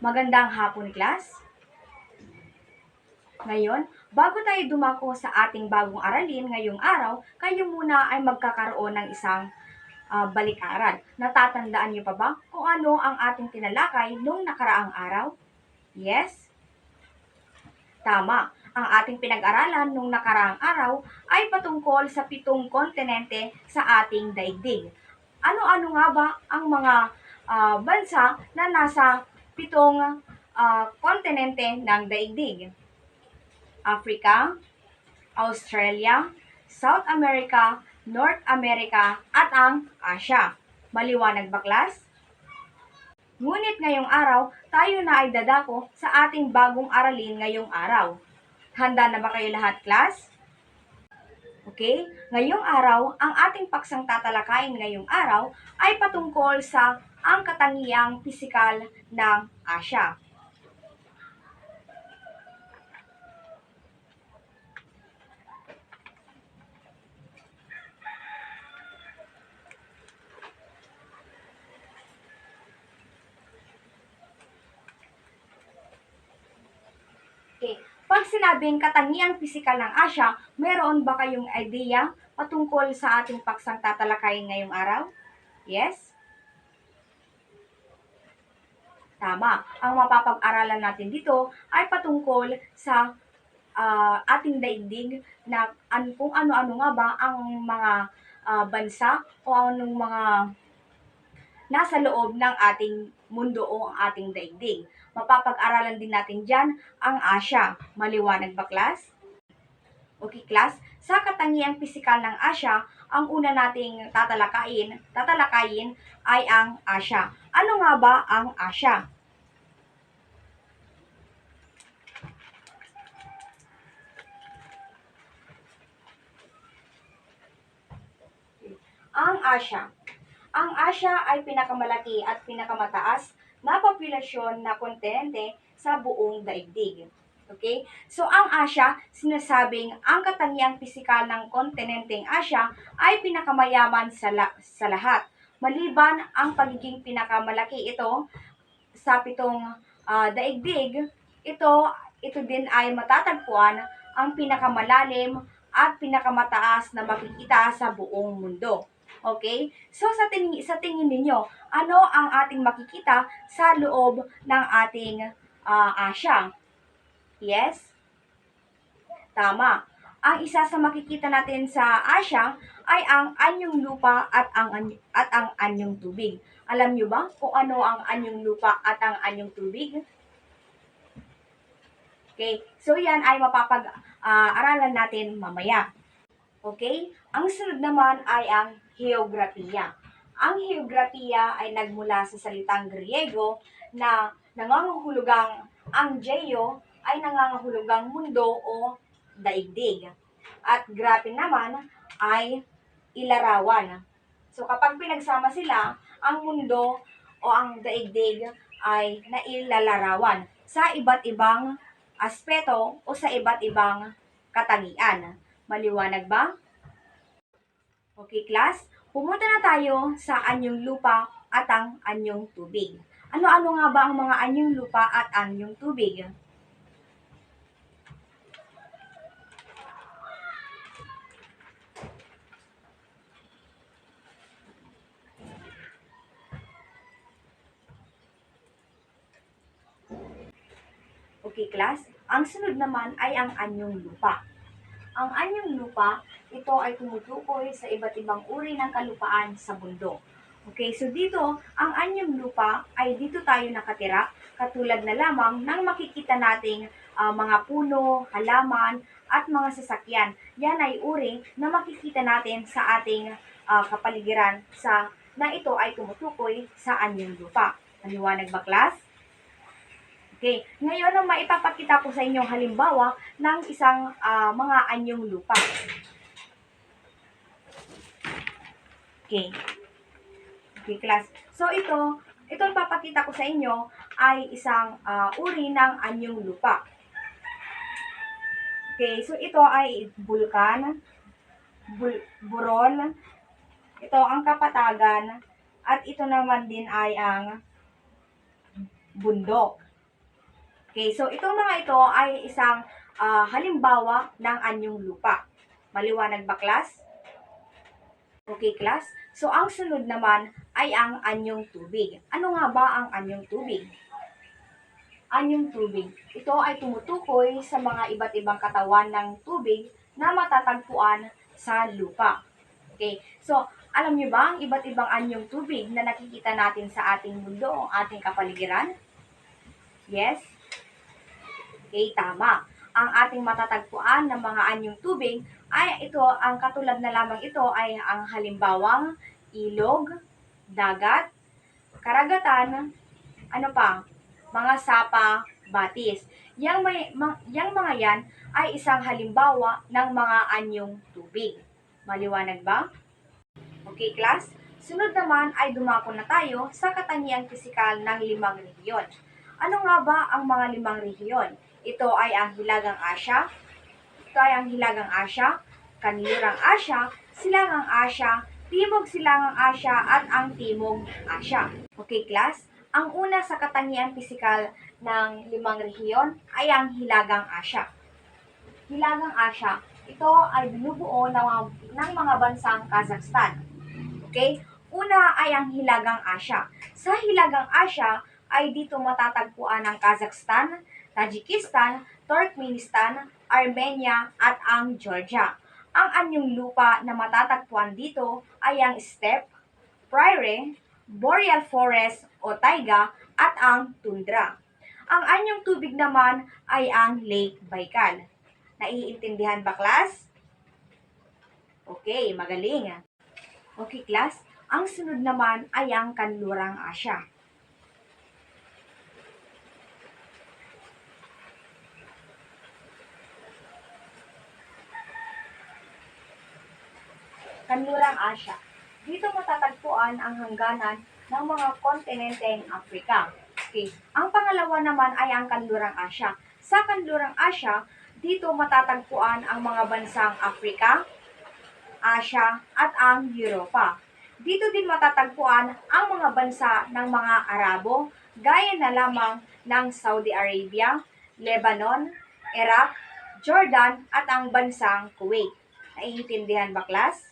Magandang hapon, class. Ngayon, bago tayo dumako sa ating bagong aralin ngayong araw, kayo muna ay magkakaroon ng isang ah, balik-aral. Natatandaan niyo pa ba kung ano ang ating tinalakay nung nakaraang araw? Yes? Tama. Ang ating pinag-aralan nung nakaraang araw ay patungkol sa pitong kontinente sa ating daigdig. Ano-ano nga ba ang mga ah, bansa na nasa pitong ah, kontinente ng daigdig? Africa, Australia, South America, North America, at ang Asia. Maliwanag ba, class? Ngunit ngayong araw, tayo na ay dadako sa ating bagong aralin ngayong araw. Handa na ba kayo lahat, class? Okay? Ngayong araw, ang ating paksang tatalakayin ngayong araw ay patungkol sa ang katangiang pisikal ng Asya. Okay. Pag sinabing katangiang pisikal ng Asya, meron ba kayong idea patungkol sa ating paksang tatalakayin ngayong araw? Yes? Tama. Ang mapapag-aralan natin dito ay patungkol sa ah, ating daigdig na an, kung ano-ano nga ba ang mga ah, bansa o anong mga nasa loob ng ating mundo o ang ating daigdig. Mapapag-aralan din natin dyan ang Asya. Maliwanag ba, class? Okay, class. Sa katangiang pisikal ng Asya, ang una nating tatalakayin, tatalakayin ay ang Asya. Ano nga ba ang Asya? Ang Asya. Ang Asya ay pinakamalaki at pinakamataas na populasyon na kontinente sa buong daigdig. Okay? So, ang Asya, sinasabing ang katangiang pisikal ng kontinenteng Asya ay pinakamayaman sa, la- sa lahat. Maliban ang pagiging pinakamalaki ito sa pitong ah, daigdig, ito, ito din ay matatagpuan ang pinakamalalim at pinakamataas na makikita sa buong mundo. Okay? So sa tingin sa tingin ninyo, ano ang ating makikita sa loob ng ating ah, Asya? Yes? Tama. Ang isa sa makikita natin sa Asya ay ang anyong lupa at ang any- at ang anyong tubig. Alam niyo ba kung ano ang anyong lupa at ang anyong tubig? Okay, so yan ay mapapag-aralan natin mamaya. Okay? Ang sunod naman ay ang heograpiya. Ang heograpiya ay nagmula sa salitang Griego na nangangahulugang ang geo ay nangangahulugang mundo o daigdig. At grabe naman ay ilarawan. So kapag pinagsama sila, ang mundo o ang daigdig ay nailalarawan sa iba't ibang aspeto o sa iba't ibang katangian. Maliwanag ba? Okay, class? Pumunta na tayo sa anyong lupa at ang anyong tubig. Ano-ano nga ba ang mga anyong lupa at anyong tubig? Okay, class? Ang sunod naman ay ang anyong lupa. Ang anyong lupa, ito ay tumutukoy sa iba't ibang uri ng kalupaan sa bundok. Okay, so dito, ang anyong lupa ay dito tayo nakatira, katulad na lamang ng makikita nating ah, mga puno, halaman, at mga sasakyan. Yan ay uri na makikita natin sa ating ah, kapaligiran sa na ito ay tumutukoy sa anyong lupa. Maliwanag ba, class? Okay, ngayon ang maipapakita ko sa inyo halimbawa ng isang ah, mga anyong lupa. Okay. Okay, class. So ito, ito ang papakita ko sa inyo ay isang ah, uri ng anyong lupa. Okay, so ito ay bulkan, bul burol, ito ang kapatagan, at ito naman din ay ang bundok. Okay, so itong mga ito ay isang ah, halimbawa ng anyong lupa. Maliwanag ba, class? Okay, class? So, ang sunod naman ay ang anyong tubig. Ano nga ba ang anyong tubig? Anyong tubig. Ito ay tumutukoy sa mga iba't ibang katawan ng tubig na matatagpuan sa lupa. Okay, so alam niyo ba ang iba't ibang anyong tubig na nakikita natin sa ating mundo o ating kapaligiran? Yes? Okay, tama. Ang ating matatagpuan ng mga anyong tubig ay ito, ang katulad na lamang ito ay ang halimbawang ilog, dagat, karagatan, ano pa, mga sapa, batis. Yang, may, ma- yang mga yan ay isang halimbawa ng mga anyong tubig. Maliwanag ba? Okay, class? Sunod naman ay dumako na tayo sa katangiang pisikal ng limang rehiyon. Ano nga ba ang mga limang rehiyon? Ito ay ang Hilagang Asya, ito ay ang Hilagang Asya, Kanlurang Asya, Silangang Asya, Timog Silangang Asya, at ang Timog Asya. Okay, class? Ang una sa katangian pisikal ng limang rehiyon ay ang Hilagang Asya. Hilagang Asya, ito ay binubuo ng ng mga bansang Kazakhstan. Okay? Una ay ang Hilagang Asya. Sa Hilagang Asya ay dito matatagpuan ang Kazakhstan, Tajikistan, Turkmenistan, Armenia at ang Georgia. Ang anyong lupa na matatagpuan dito ay ang steppe, prairie, boreal forest o taiga at ang tundra. Ang anyong tubig naman ay ang Lake Baikal. Naiintindihan ba, class? Okay, magaling. Okay, class. Ang sunod naman ay ang Kanlurang Asya. Kanlurang Asya. Dito matatagpuan ang hangganan ng mga kontinenteng Afrika. Okay. Ang pangalawa naman ay ang Kanlurang Asya. Sa Kanlurang Asya, dito matatagpuan ang mga bansang Afrika, Asya at ang Europa. Dito din matatagpuan ang mga bansa ng mga Arabo, gaya na lamang ng Saudi Arabia, Lebanon, Iraq, Jordan at ang bansang Kuwait. Naiintindihan ba, class?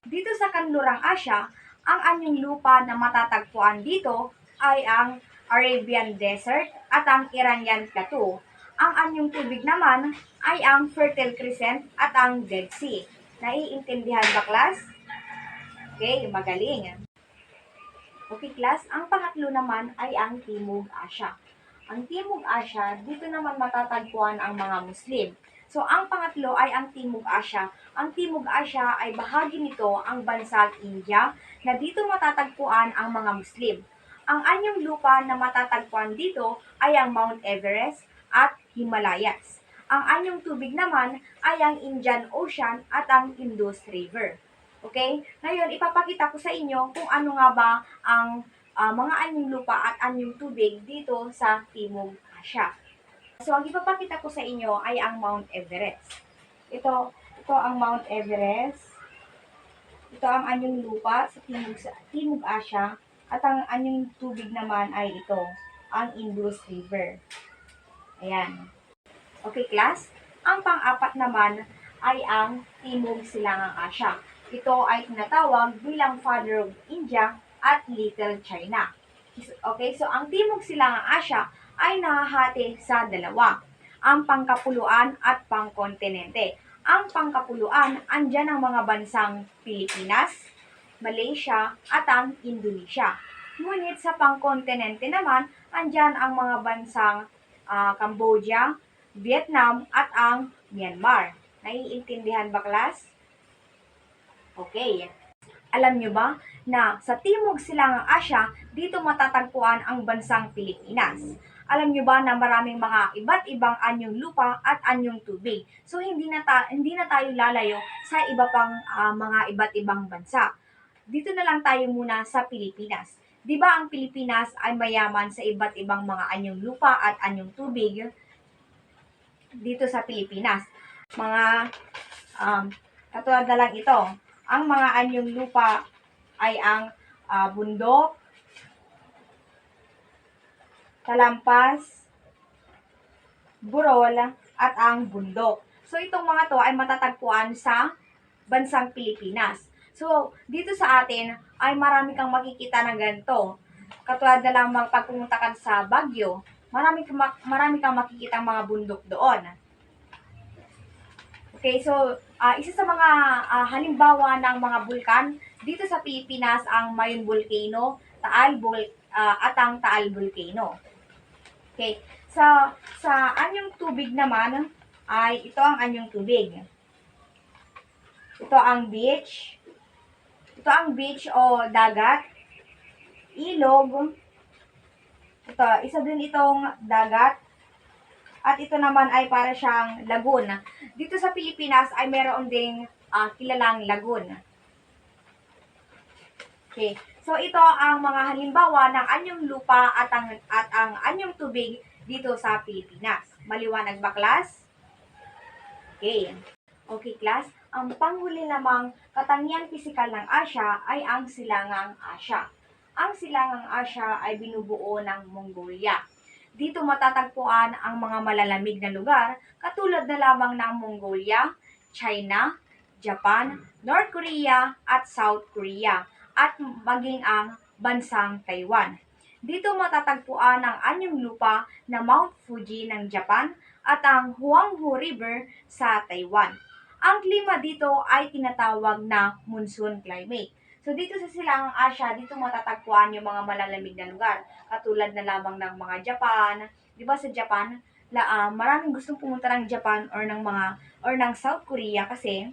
Dito sa Kanlurang Asya, ang anyong lupa na matatagpuan dito ay ang Arabian Desert at ang Iranian Plateau. Ang anyong tubig naman ay ang Fertile Crescent at ang Dead Sea. Naiintindihan ba, class? Okay, magaling. Okay, class. Ang pangatlo naman ay ang Timog Asya. Ang Timog Asya, dito naman matatagpuan ang mga Muslim. So, ang pangatlo ay ang Timog Asya. Ang Timog Asya ay bahagi nito ang bansang India na dito matatagpuan ang mga Muslim. Ang anyong lupa na matatagpuan dito ay ang Mount Everest at Himalayas. Ang anyong tubig naman ay ang Indian Ocean at ang Indus River. Okay? Ngayon, ipapakita ko sa inyo kung ano nga ba ang ah, mga anyong lupa at anyong tubig dito sa Timog Asya. So, ang ipapakita ko sa inyo ay ang Mount Everest. Ito, ito ang Mount Everest. Ito ang anyong lupa sa Timog, sa Timog Asya. At ang anyong tubig naman ay ito, ang Indus River. Ayan. Okay, class? Ang pang-apat naman ay ang Timog Silangang Asya. Ito ay tinatawag bilang Father of India at Little China. Okay, so ang Timog Silangang Asya ay nahahati sa dalawa, ang pangkapuluan at pangkontinente. Ang pangkapuluan, andyan ang mga bansang Pilipinas, Malaysia, at ang Indonesia. Ngunit sa pangkontinente naman, andyan ang mga bansang ah, Cambodia, Vietnam, at ang Myanmar. Naiintindihan ba, class? Okay. Alam nyo ba na sa Timog Silangang Asya, dito matatagpuan ang bansang Pilipinas. Alam nyo ba na maraming mga iba't ibang anyong lupa at anyong tubig. So hindi na ta- hindi na tayo lalayo sa iba pang ah, mga iba't ibang bansa. Dito na lang tayo muna sa Pilipinas. 'Di ba ang Pilipinas ay mayaman sa iba't ibang mga anyong lupa at anyong tubig dito sa Pilipinas. Mga um, katulad na lang ito. Ang mga anyong lupa ay ang ah, bundok, talampas, burol, at ang bundok. So, itong mga to ay matatagpuan sa bansang Pilipinas. So, dito sa atin ay marami kang makikita ng ganito. Katulad na lamang pag pumunta ka sa Baguio, marami, marami kang makikita mga bundok doon. Okay, so ah, isa sa mga ah, halimbawa ng mga bulkan dito sa Pilipinas ang Mayon Volcano, Taal Bul ah, at ang Taal Volcano. Okay, sa sa anyong tubig naman ay ito ang anyong tubig. Ito ang beach. Ito ang beach o dagat. Ilog. Ito, isa din itong dagat. At ito naman ay para siyang lagoon. Dito sa Pilipinas ay meron ding ah, kilalang lagoon. Okay. So ito ang mga halimbawa ng anyong lupa at ang at ang anyong tubig dito sa Pilipinas. Maliwanag ba, class? Okay. Okay, class. Ang panghuli namang katangian pisikal ng Asya ay ang silangang Asya. Ang silangang Asya ay binubuo ng Mongolia. Dito matatagpuan ang mga malalamig na lugar katulad na lamang ng Mongolia, China, Japan, North Korea at South Korea at maging ang bansang Taiwan. Dito matatagpuan ang anyong lupa na Mount Fuji ng Japan at ang Huanghu River sa Taiwan. Ang klima dito ay tinatawag na monsoon climate. So dito sa Silangang Asya, dito matatagpuan yung mga malalamig na lugar. Katulad na lamang ng mga Japan. Di ba sa Japan, la, ah, maraming gustong pumunta ng Japan or ng mga or ng South Korea kasi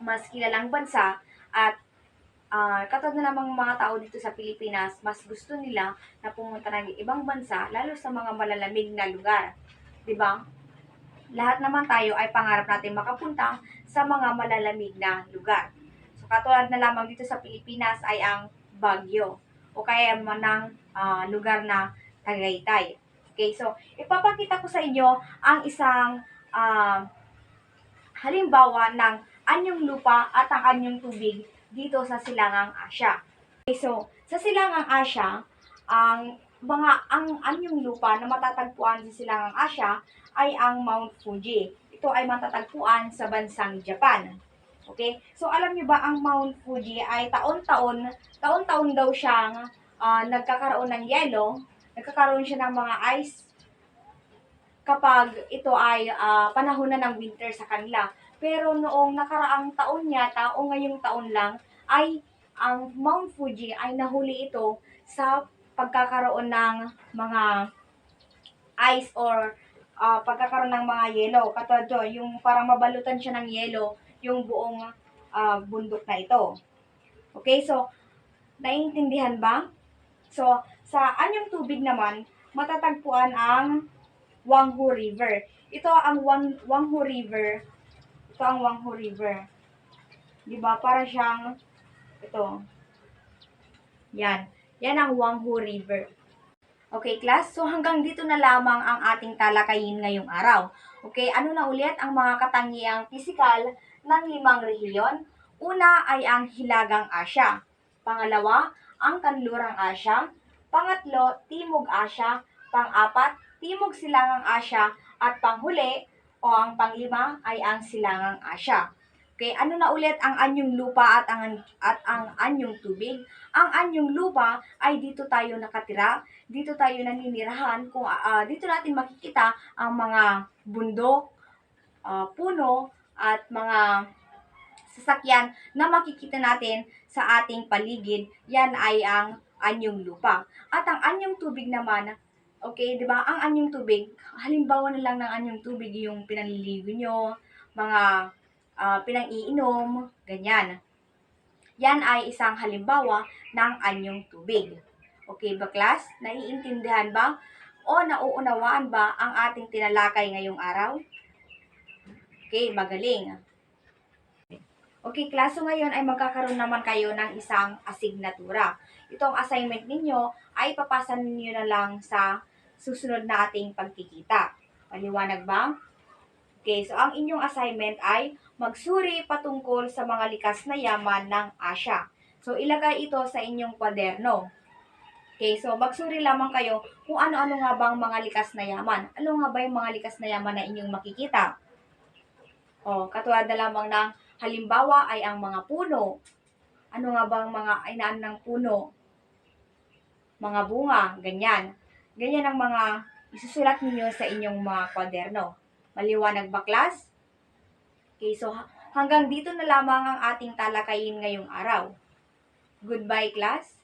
mas kilalang bansa at ah katulad na lamang mga tao dito sa Pilipinas, mas gusto nila na pumunta ng ibang bansa, lalo sa mga malalamig na lugar. Ba? Lahat naman tayo ay pangarap natin makapunta sa mga malalamig na lugar. So katulad na lamang dito sa Pilipinas ay ang Baguio o kaya man ng ah, lugar na Tagaytay. Okay, so ipapakita ko sa inyo ang isang ah, halimbawa ng anyong lupa at ang anyong tubig dito sa Silangang Asya. Okay, so sa Silangang Asya, ang mga ang anyong lupa na matatagpuan sa Silangang Asya ay ang Mount Fuji. Ito ay matatagpuan sa bansang Japan. Okay? So alam niyo ba ang Mount Fuji ay taon-taon, taon-taon daw siyang ah, nagkakaroon ng yelo, nagkakaroon siya ng mga ice kapag ito ay ah, panahon na ng winter sa kanila. Pero noong nakaraang taon yata o ngayong taon lang ay ang Mount Fuji ay nahuli ito sa pagkakaroon ng mga ice or ah, pagkakaroon ng mga yelo. Katulad to, yung parang mabalutan siya ng yelo yung buong ah, bundok na ito. Okay, so naiintindihan ba? So, sa anyong tubig naman, matatagpuan ang Wanghu River. Ito ang Wang, Wanghu River. Ito ang Wanghu River. Di ba? Para siyang ito. Yan. Yan ang Wanghu River. Okay, class? So, hanggang dito na lamang ang ating talakayin ngayong araw. Okay, ano na ulit ang mga katangiang pisikal ng limang rehiyon? Una ay ang Hilagang Asya. Pangalawa, ang Kanlurang Asya. Pangatlo, Timog Asya. Pang-apat, Timog Silangang Asya. At panghuli, o ang panglima, ay ang Silangang Asya. Okay, ano na ulit ang anyong lupa at ang at ang anyong tubig? Ang anyong lupa ay dito tayo nakatira, dito tayo naninirahan, kung ah, dito natin makikita ang mga bundok, ah, puno at mga sasakyan na makikita natin sa ating paligid. Yan ay ang anyong lupa. At ang anyong tubig naman, okay, 'di ba? Ang anyong tubig, halimbawa na lang ng anyong tubig yung pinaliligo nyo, mga ah, pinang-iinom, ganyan. Yan ay isang halimbawa ng anyong tubig. Okay ba, class? Naiintindihan ba? O nauunawaan ba ang ating tinalakay ngayong araw? Okay, magaling. Okay, class, so ngayon ay magkakaroon naman kayo ng isang asignatura. Itong assignment ninyo ay papasa ninyo na lang sa susunod na ating pagkikita. Paliwanag ba? Okay, so ang inyong assignment ay magsuri patungkol sa mga likas na yaman ng Asya. So ilagay ito sa inyong kwaderno. Okay, so magsuri lamang kayo kung ano-ano nga bang mga likas na yaman. Ano nga ba yung mga likas na yaman na inyong makikita? O, katulad na lamang ng halimbawa ay ang mga puno. Ano nga bang mga inaan ng puno? Mga bunga, ganyan. Ganyan ang mga isusulat ninyo sa inyong mga kwaderno. Maliwanag ba, class? Okay, so hanggang dito na lamang ang ating talakayin ngayong araw. Goodbye, class!